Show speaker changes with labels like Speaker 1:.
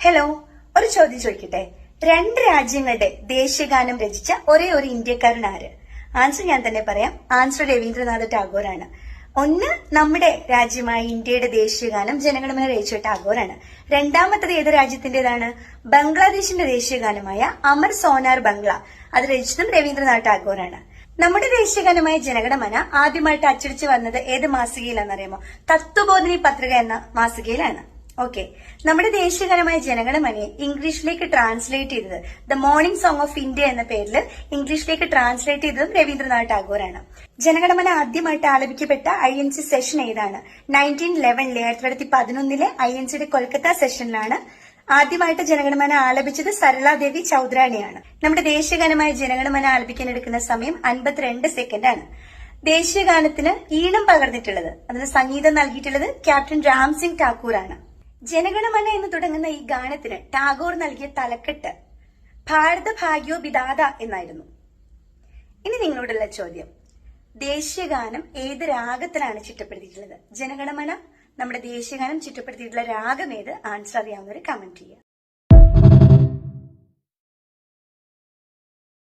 Speaker 1: Hello ഒരു ചോദ്യം ചോദിക്കട്ടെ? രണ്ട് രാജ്യങ്ങളുടെ ദേശീയഗാനം രചിച്ച ഒരേ ഒരു ഇന്ത്യക്കാരൻ ആര്? ആൻസർ ഞാൻ തന്നെ പറയാം. ആൻസർ രവീന്ദ്രനാഥ് ടാഗോറാണ്. ഒന്ന് നമ്മുടെ രാജ്യമായ ഇന്ത്യയുടെ ദേശീയഗാനം ജനഗണമന രചിച്ച ടാഗോറാണ്. രണ്ടാമത്തത് ഏത് രാജ്യത്തിന്റേതാണ്? ബംഗ്ലാദേശിന്റെ ദേശീയഗാനമായ അമർ സോനാർ ബംഗ്ല. അത് രചിച്ചതും രവീന്ദ്രനാഥ് ടാഗോറാണ്. നമ്മുടെ ദേശീയഗാനമായ ജനഗണമന ആദ്യമായിട്ട് അച്ചടിച്ചു വന്നത് ഏത് മാസികയിലാണെന്നറിയാമോ? തത്വബോധിനി പത്രിക എന്ന മാസികയിലാണ്. ഓക്കെ നമ്മുടെ ദേശീയകരമായ ജനഗണമനെ ഇംഗ്ലീഷിലേക്ക് ട്രാൻസ്ലേറ്റ് ചെയ്തത് the morning song of India എന്ന പേരിൽ ഇംഗ്ലീഷിലേക്ക് ട്രാൻസ്ലേറ്റ് ചെയ്തതും രവീന്ദ്രനാഥ് ടാഗോറാണ്. ജനഗണമന ആദ്യമായിട്ട് ആലപിക്കപ്പെട്ട ഐ എൻ സി സെഷൻ ഏതാണ്? നയന്റീൻ ലെവനിലെ ആയിരത്തി തൊള്ളായിരത്തി പതിനൊന്നിലെ ഐ എൻ സിയുടെ കൊൽക്കത്ത സെഷനിലാണ് ആദ്യമായിട്ട് ജനഗണമന ആലപിച്ചത് സരളാദേവി ചൌധരാണിയാണ്. നമ്മുടെ ദേശീയഗാനമായ ജനഗണമന ആലപിക്കാൻ എടുക്കുന്ന സമയം അൻപത്തിരണ്ട് സെക്കൻഡ് ആണ് ദേശീയഗാനത്തിന് ഈണം പകർന്നിട്ടുള്ളത് അതിന് സംഗീതം നൽകിയിട്ടുള്ളത് ക്യാപ്റ്റൻ രാം സിംഗ് ഠാക്കൂറാണ് ജനഗണമന എന്ന് തുടങ്ങുന്ന ഈ ഗാനത്തിന് ടാഗോർ നൽകിയ തലക്കെട്ട് ഭാരത ഭാഗ്യോ ബിദാത എന്നായിരുന്നു. ഇനി നിങ്ങളോടുള്ള ചോദ്യം. ദേശീയഗാനം ഏത് രാഗത്തിലാണ് ചിട്ടപ്പെടുത്തിയിട്ടുള്ളത്? ജനഗണമന നമ്മുടെ ദേശീയഗാനം ചിട്ടപ്പെടുത്തിയിട്ടുള്ള രാഗം ഏത്? ആൻസർ അറിയാവുന്നവർ കമന്റ് ചെയ്യുക.